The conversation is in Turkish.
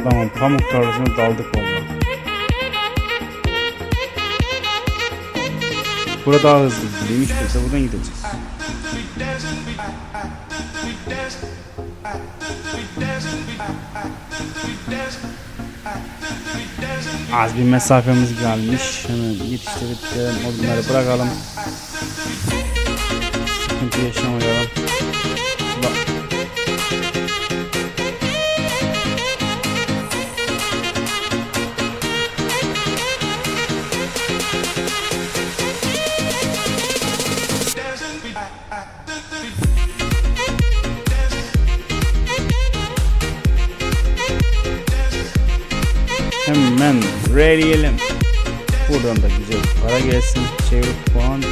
Adamın pamuk tarlasına daldık valla. Burada daha hızlı gidilmiş de buradan gideceğiz. Az bir mesafemiz gelmiş. Hemen yetiştirip de odunları bırakalım. Sıkıntı yaşamayalım. Hemen ready'leyelim. Buradan da güzel para gelsin. Çevir puan